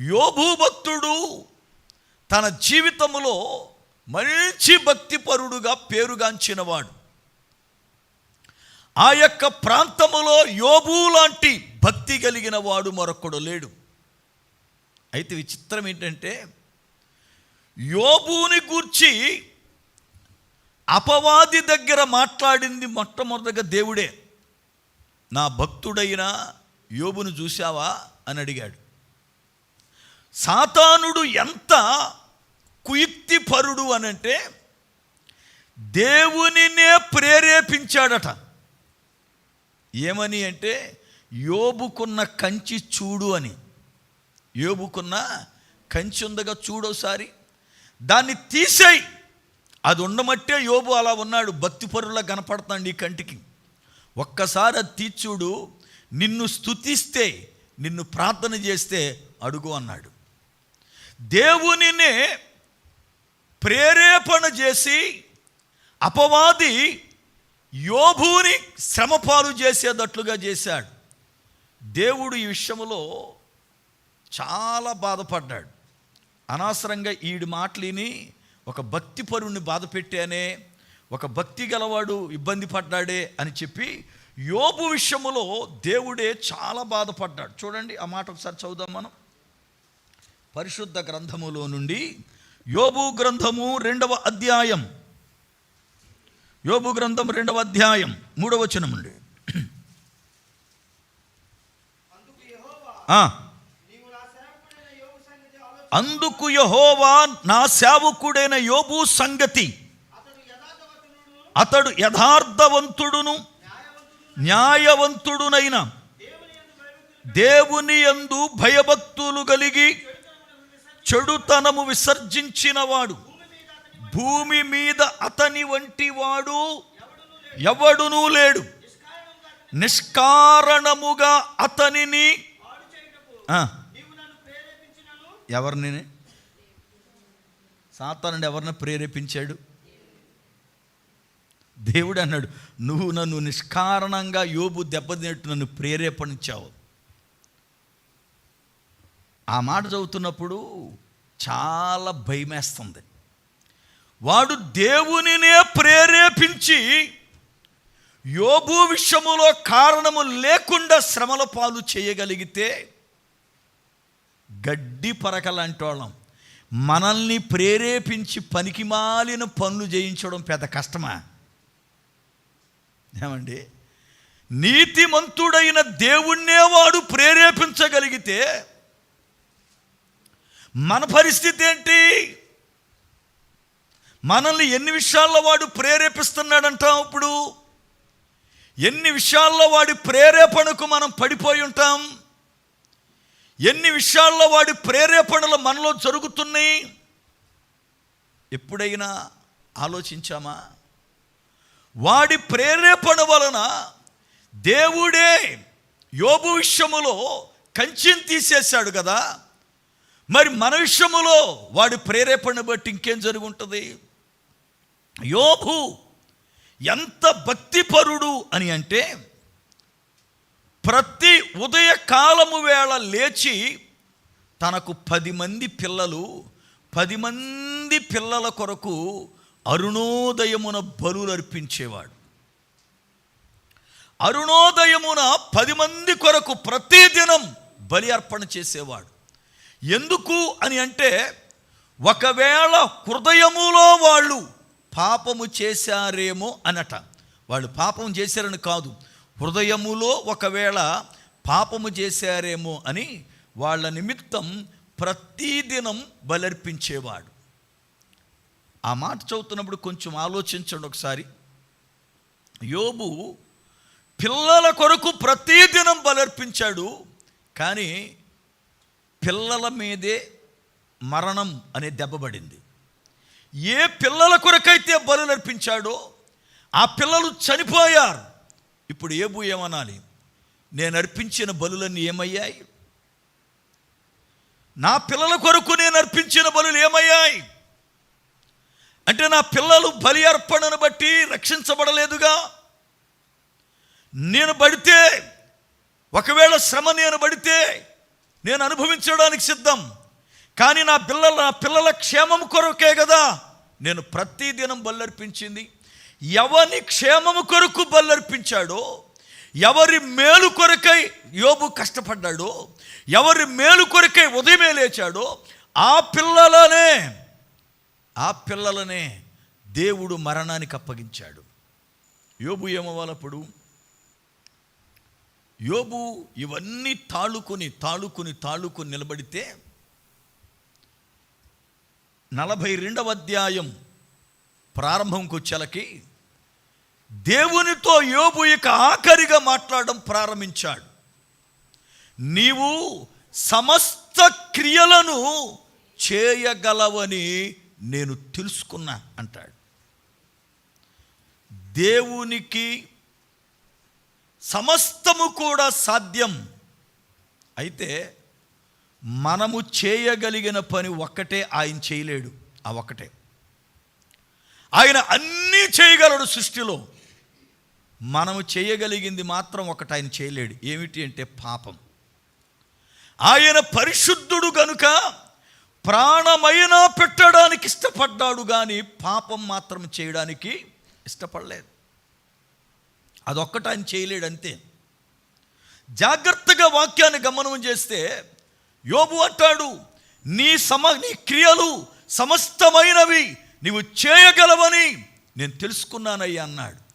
యోబు భక్తుడు తన జీవితంలో మంచి భక్తిపరుడుగా పేరుగాంచినవాడు. ఆ యొక్క ప్రాంతములో యోబు లాంటి భక్తి కలిగిన వాడు మరొకడు లేడు. అయితే విచిత్రం ఏంటంటే యోబుని గూర్చి అపవాది దగ్గర మాట్లాడింది మొట్టమొదటిగా దేవుడే. నా భక్తుడైన యోబును చూశావా? అని అడిగాడు. సాతానుడు ఎంత కుయుక్తిపరుడు అనంటే దేవునినే ప్రేరేపించాడట. ఏమని అంటే యోబుకున్న కంచి చూడు అని. యోబుకున్న కంచి ఉందగా చూడోసారి దాన్ని తీసేయి. అది ఉండమట్టే యోబు అలా ఉన్నాడు. భక్తిపరులా కనపడతాడు ఈ కంటికి. ఒక్కసారి అది తీర్చుడు. నిన్ను స్థుతిస్తే నిన్ను ప్రార్థన చేస్తే అడుగు అన్నాడు. దేవునినే ప్రేరేపణ చేసి అపవాది యోభుని శ్రమపాలు చేసేటట్లుగా చేశాడు. దేవుడు ఈ విషయంలో చాలా బాధపడ్డాడు. అనవసరంగా ఈడి మాటలిని ఒక భక్తి పరుణ్ణి బాధ పెట్టానే ఒక భక్తి గలవాడు ఇబ్బంది పడ్డాడే అని చెప్పి యోబు విషయములో దేవుడే చాలా బాధపడ్డాడు. చూడండి ఆ మాట ఒకసారి చదువుదాం మనం. పరిశుద్ధ గ్రంథములో నుండి యోబు గ్రంథము రెండవ అధ్యాయం. యోబు గ్రంథం రెండవ అధ్యాయం మూడవ వచనం నుండి. ఆ. అందుకు యహోవా నా సేవకుడైన యోబు సంగతి. అతడు యథార్థవంతుడును. న్యాయవంతుడునైన. దేవుని యందు భయభక్తులు కలిగి చెడుతనము విసర్జించినవాడు భూమి మీద అతని వంటి వాడు ఎవడునూ లేడు. నిష్కారణముగా అతనిని ఎవరిని? సాతానుడు ఎవరిని ప్రేరేపించాడు? దేవుడు అన్నాడు నువ్వు నన్ను నిష్కారణంగా యోబు దెబ్బతినట్టు నన్ను ప్రేరేపణించావు. ఆ మాట చదువుతున్నప్పుడు చాలా భయమేస్తుంది. వాడు దేవునినే ప్రేరేపించి యోబు విషయములో కారణము లేకుండా శ్రమల పాలు చేయగలిగితే గడ్డి పరకలాంటి వాళ్ళం మనల్ని ప్రేరేపించి పనికిమాలిన పనులు చేయించడం పెద్ద కష్టమా? ఏమండి? నీతిమంతుడైన దేవుణ్ణే వాడు ప్రేరేపించగలిగితే మన పరిస్థితి ఏంటి? మనల్ని ఎన్ని విషయాల్లో వాడు ప్రేరేపిస్తున్నాడంటాం ఇప్పుడు? ఎన్ని విషయాల్లో వాడి ప్రేరేపణకు మనం పడిపోయి ఉంటాం? ఎన్ని విషయాల్లో వాడి ప్రేరేపణలు మనలో జరుగుతున్నాయి? ఎప్పుడైనా ఆలోచించామా? వాడి ప్రేరేపణ వలన దేవుడే యోబు విషయములో కంచెం తీసేశాడు కదా? మరి మన విషయములో వాడి ప్రేరేపణ బట్టి ఇంకేం జరుగుంటుంది? యోగు ఎంత భక్తిపరుడు అని అంటే ప్రతి ఉదయకాలము వేళ లేచి తనకు పది మంది పిల్లలు పది మంది పిల్లల కొరకు అరుణోదయమున బలులు అర్పించేవాడు అరుణోదయమున పది మంది కొరకు ప్రతిదినం బలి అర్పణ చేసేవాడు. ఎందుకు అని అంటే ఒకవేళ హృదయములో వాళ్ళు పాపము చేశారేమో అనట. వాళ్ళు పాపం చేశారని కాదు. హృదయములో ఒకవేళ పాపము చేశారేమో అని వాళ్ళ నిమిత్తం ప్రతిదినం బలర్పించేవాడు. ఆ మాట చదువుతున్నప్పుడు కొంచెం ఆలోచించండి ఒకసారి. యోబు పిల్లల కొరకు ప్రతిదినం బలర్పించాడు కానీ పిల్లల మీదే మరణం అనే దెబ్బబడింది ఏ పిల్లల కొరకైతే బలు అర్పించాడో ఆ పిల్లలు చనిపోయారు. ఇప్పుడు ఏబు ఏమనాలి? నేను అర్పించిన బలులన్నీ ఏమయ్యాయి? నా పిల్లల కొరకు నేను అర్పించిన బలులు ఏమయ్యాయి? అంటే నా పిల్లలు బలి అర్పణను బట్టి రక్షించబడలేదుగా? నేను పడితే ఒకవేళ శ్రమ నేను పడితే నేను అనుభవించడానికి సిద్ధం. కానీ నా పిల్లల నా పిల్లల క్షేమం కొరకే కదా నేను ప్రతిదినం బల్లర్పించింది. ఎవరి క్షేమము కొరకు బల్లర్పించాడో ఎవరి మేలు కొరకై యోబు కష్టపడ్డాడో ఎవరి మేలు కొరకై ఉదయమే లేచాడో ఆ పిల్లలనే ఆ పిల్లలనే దేవుడు మరణానికి అప్పగించాడు. యోబు ఏమవ్వాలప్పుడు? యోబు ఇవన్నీ తాళుకొని తాళుకొని తాళుకొని నిలబడితే నలభై రెండవ అధ్యాయం ప్రారంభంకి వచ్చేలకి దేవునితో యోబు ఇక ఆఖరిగా మాట్లాడడం ప్రారంభించాడు. నీవు సమస్త క్రియలను చేయగలవని నేను తెలుసుకున్నా అంటాడు. దేవునికి సమస్తము కూడా సాధ్యం. అయితే మనము చేయగలిగిన పని ఒక్కటే ఆయన చేయలేడు ఆ ఒక్కటే. ఆయన అన్నీ చేయగలడు సృష్టిలో. మనము చేయగలిగింది మాత్రం ఒకటి ఆయన చేయలేడు. ఏమిటి అంటే పాపం. ఆయన పరిశుద్ధుడు గనుక ప్రాణమైనా పెట్టడానికి ఇష్టపడ్డాడు కానీ పాపం మాత్రం చేయడానికి ఇష్టపడలేదు. అదొక్కట ఆయన చేయలేడు అంతే జాగ్రత్తగా వాక్యాన్ని గమనం చేస్తే యోబు అంటాడు నీ సమ నీ క్రియలు సమస్తమైనవి నీవు చేయగలవని నేను తెలుసుకున్నానయ్యా అన్నాడు.